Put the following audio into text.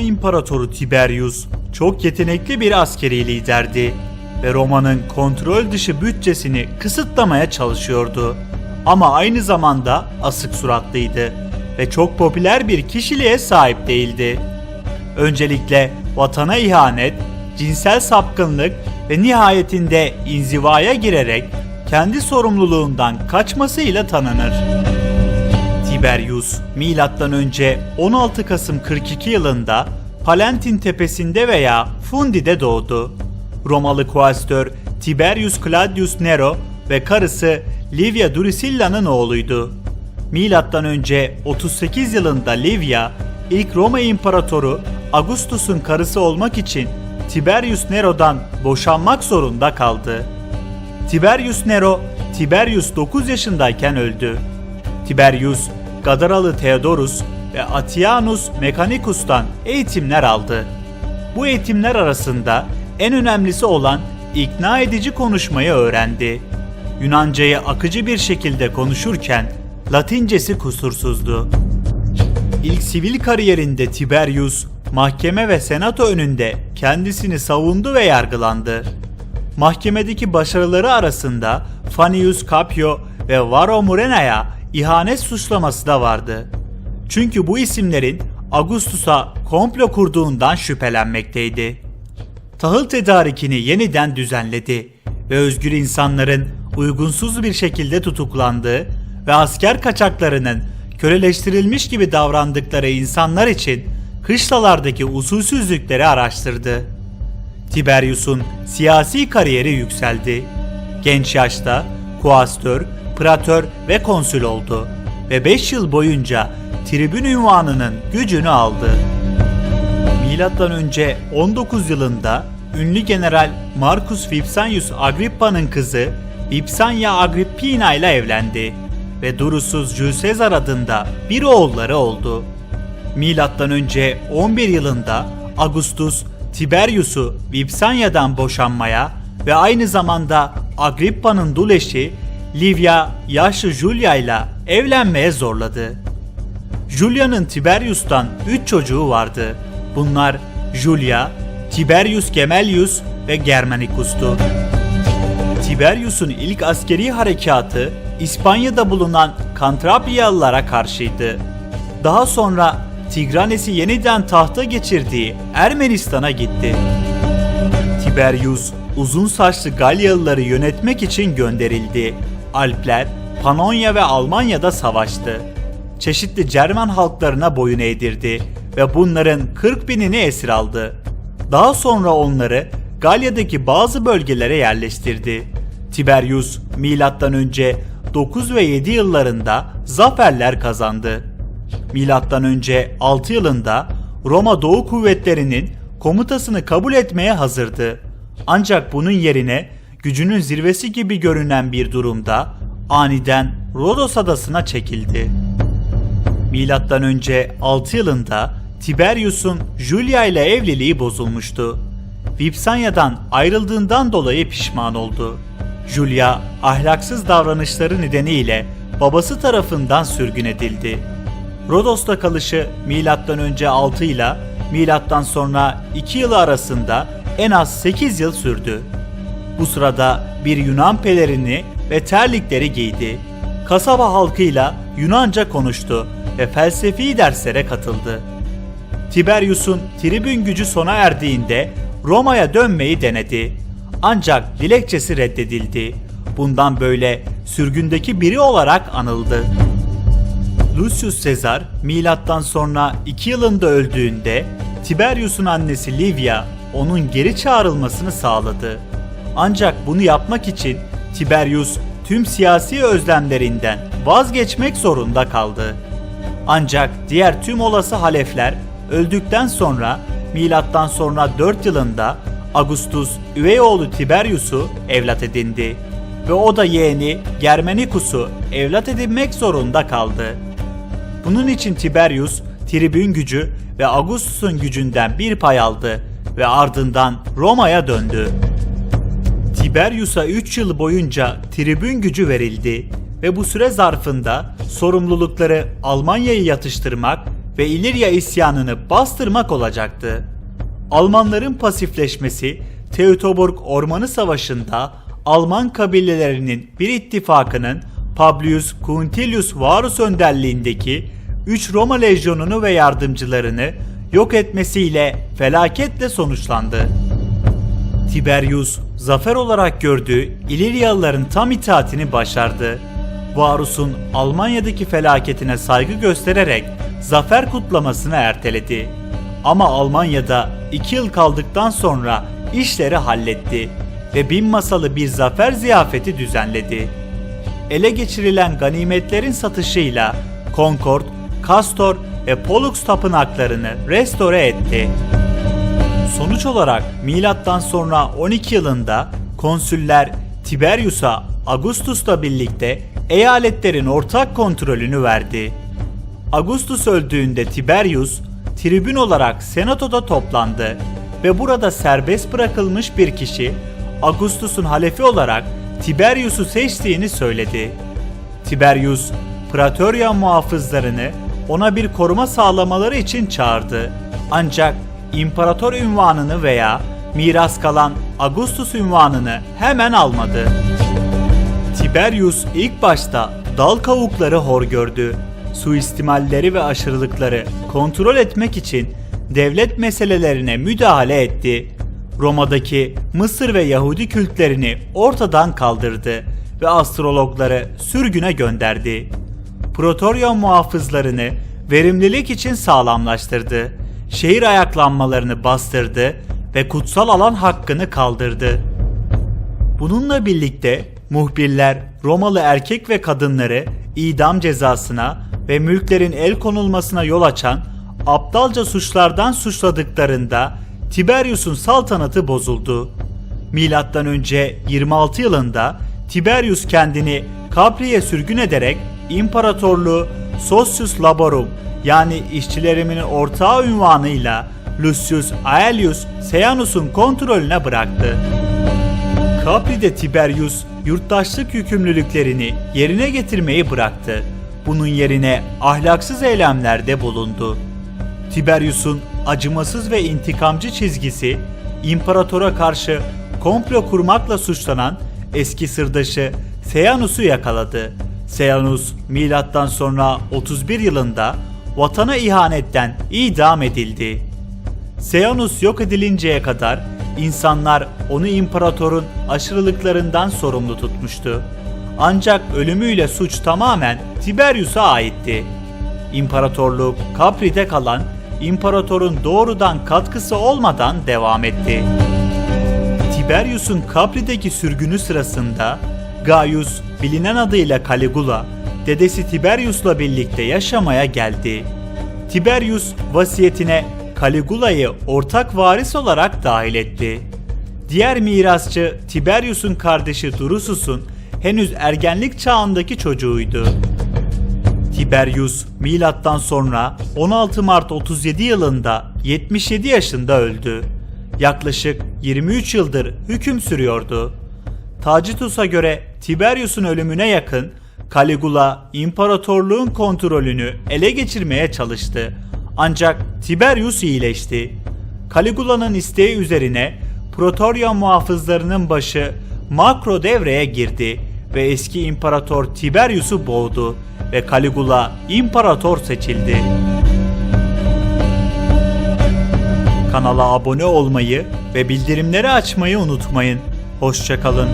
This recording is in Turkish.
İmparatoru Tiberius çok yetenekli bir askeri liderdi ve Roma'nın kontrol dışı bütçesini kısıtlamaya çalışıyordu. Ama aynı zamanda asık suratlıydı ve çok popüler bir kişiliğe sahip değildi. Öncelikle vatana ihanet, cinsel sapkınlık ve nihayetinde inzivaya girerek kendi sorumluluğundan kaçmasıyla tanınır. Tiberius önce 16 Kasım 42 yılında Palentin tepesinde veya Fundi'de doğdu. Romalı kuastör Tiberius Claudius Nero ve karısı Livia Drusilla'nın oğluydu. Milattan önce 38 yılında Livia ilk Roma İmparatoru Augustus'un karısı olmak için Tiberius Nero'dan boşanmak zorunda kaldı. Tiberius Nero, Tiberius 9 yaşındayken öldü. Tiberius, Gadaralı Theodorus ve Atianus Mechanicus'tan eğitimler aldı. Bu eğitimler arasında en önemlisi olan ikna edici konuşmayı öğrendi. Yunancayı akıcı bir şekilde konuşurken Latincesi kusursuzdu. İlk sivil kariyerinde Tiberius, mahkeme ve senato önünde kendisini savundu ve yargılandı. Mahkemedeki başarıları arasında Fanius Capio ve Varro Murena'ya ihanet suçlaması da vardı. Çünkü bu isimlerin Augustus'a komplo kurduğundan şüphelenmekteydi. Tahıl tedarikini yeniden düzenledi ve özgür insanların uygunsuz bir şekilde tutuklandığı ve asker kaçaklarının köleleştirilmiş gibi davrandıkları insanlar için kışlalardaki usulsüzlükleri araştırdı. Tiberius'un siyasi kariyeri yükseldi. Genç yaşta kuastör, pratör ve konsül oldu ve 5 yıl boyunca tribün ünvanının gücünü aldı. Milattan önce 19 yılında ünlü general Marcus Vipsanius Agrippa'nın kızı Vipsania Agrippina ile evlendi ve Durusuz Jules Caesar adında bir oğulları oldu. Milattan önce 11 yılında Augustus Tiberius'u Vipsania'dan boşanmaya ve aynı zamanda Agrippa'nın dul eşi Livia yaşlı Julia ile evlenmeye zorladı. Julia'nın Tiberius'tan 3 çocuğu vardı. Bunlar Julia, Tiberius Gemelius ve Germanicus'tu. Tiberius'un ilk askeri harekatı İspanya'da bulunan Kantrapiyalılara karşıydı. Daha sonra Tigranes'i yeniden tahta geçirdiği Ermenistan'a gitti. Tiberius uzun saçlı Galyalıları yönetmek için gönderildi. Alpler, Panonya ve Almanya'da savaştı. Çeşitli Cermen halklarına boyun eğdirdi ve bunların 40 binini esir aldı. Daha sonra onları Galya'daki bazı bölgelere yerleştirdi. Tiberius önce 9 ve 7 yıllarında zaferler kazandı. Önce 6 yılında Roma Doğu Kuvvetleri'nin komutasını kabul etmeye hazırdı. Ancak bunun yerine gücünün zirvesi gibi görünen bir durumda aniden Rodos adasına çekildi. Milattan önce 6 yılında Tiberius'un Julia ile evliliği bozulmuştu. Vipsania'dan ayrıldığından dolayı pişman oldu. Julia ahlaksız davranışları nedeniyle babası tarafından sürgün edildi. Rodos'ta kalışı milattan önce 6 ile milattan sonra 2 yıl arasında en az 8 yıl sürdü. Bu sırada bir Yunan pelerini ve terlikleri giydi. Kasaba halkıyla Yunanca konuştu ve felsefi derslere katıldı. Tiberius'un tribün gücü sona erdiğinde Roma'ya dönmeyi denedi. Ancak dilekçesi reddedildi. Bundan böyle sürgündeki biri olarak anıldı. Lucius Caesar milattan sonra 2 yılında öldüğünde Tiberius'un annesi Livia onun geri çağrılmasını sağladı. Ancak bunu yapmak için Tiberius tüm siyasi özlemlerinden vazgeçmek zorunda kaldı. Ancak diğer tüm olası halefler öldükten sonra milattan sonra 4 yılında Augustus üvey oğlu Tiberius'u evlat edindi ve o da yeğeni Germanicus'u evlat edinmek zorunda kaldı. Bunun için Tiberius tribün gücü ve Augustus'un gücünden bir pay aldı ve ardından Roma'ya döndü. Tiberius'a 3 yıl boyunca tribün gücü verildi ve bu süre zarfında sorumlulukları Almanya'yı yatıştırmak ve İlirya isyanını bastırmak olacaktı. Almanların pasifleşmesi Teutoburg Ormanı Savaşı'nda Alman kabilelerinin bir ittifakının Publius Quintilius Varus önderliğindeki 3 Roma lejyonunu ve yardımcılarını yok etmesiyle felaketle sonuçlandı. Tiberius zafer olarak gördüğü İliryalıların tam itaatini başardı. Varus'un Almanya'daki felaketine saygı göstererek zafer kutlamasını erteledi. Ama Almanya'da iki yıl kaldıktan sonra işleri halletti ve bin masalı bir zafer ziyafeti düzenledi. Ele geçirilen ganimetlerin satışıyla Concord, Castor ve Pollux tapınaklarını restore etti. Sonuç olarak milattan sonra 12 yılında konsüller Tiberius'a Augustus'la birlikte eyaletlerin ortak kontrolünü verdi. Augustus öldüğünde Tiberius tribün olarak senatoda toplandı ve burada serbest bırakılmış bir kişi Augustus'un halefi olarak Tiberius'u seçtiğini söyledi. Tiberius, Praetoria muhafızlarını ona bir koruma sağlamaları için çağırdı. Ancak imparator ünvanını veya miras kalan Augustus ünvanını hemen almadı. Tiberius ilk başta dal kavukları hor gördü. Suistimalleri ve aşırılıkları kontrol etmek için devlet meselelerine müdahale etti. Roma'daki Mısır ve Yahudi kültlerini ortadan kaldırdı ve astrologları sürgüne gönderdi. Protoryon muhafızlarını verimlilik için sağlamlaştırdı. Şehir ayaklanmalarını bastırdı ve kutsal alan hakkını kaldırdı. Bununla birlikte muhbirler Romalı erkek ve kadınları idam cezasına ve mülklerin el konulmasına yol açan aptalca suçlardan suçladıklarında Tiberius'un saltanatı bozuldu. Milattan önce 26 yılında Tiberius kendini Capri'ye sürgün ederek imparatorluğu Socius Laborum yani işçilerimin ortağı ünvanıyla Lucius Aelius Seianus'un kontrolüne bıraktı. Capri'de Tiberius yurttaşlık yükümlülüklerini yerine getirmeyi bıraktı. Bunun yerine ahlaksız eylemlerde bulundu. Tiberius'un acımasız ve intikamcı çizgisi imparatora karşı komplo kurmakla suçlanan eski sırdaşı Seianus'u yakaladı. Seianus milattan sonra 31 yılında vatana ihanetten idam edildi. Seianus yok edilinceye kadar insanlar onu imparatorun aşırılıklarından sorumlu tutmuştu. Ancak ölümüyle suç tamamen Tiberius'a aitti. İmparatorluk Capri'de kalan imparatorun doğrudan katkısı olmadan devam etti. Tiberius'un Capri'deki sürgünü sırasında Gaius bilinen adıyla Caligula dedesi Tiberius'la birlikte yaşamaya geldi. Tiberius vasiyetine Caligula'yı ortak varis olarak dahil etti. Diğer mirasçı Tiberius'un kardeşi Drusus'un henüz ergenlik çağındaki çocuğuydu. Tiberius milattan sonra 16 Mart 37 yılında 77 yaşında öldü. Yaklaşık 23 yıldır hüküm sürüyordu. Tacitus'a göre Tiberius'un ölümüne yakın Caligula imparatorluğun kontrolünü ele geçirmeye çalıştı. Ancak Tiberius iyileşti. Caligula'nın isteği üzerine Protoria muhafızlarının başı Makro devreye girdi ve eski imparator Tiberius'u boğdu ve Caligula imparator seçildi. Kanala abone olmayı ve bildirimleri açmayı unutmayın. Hoşçakalın.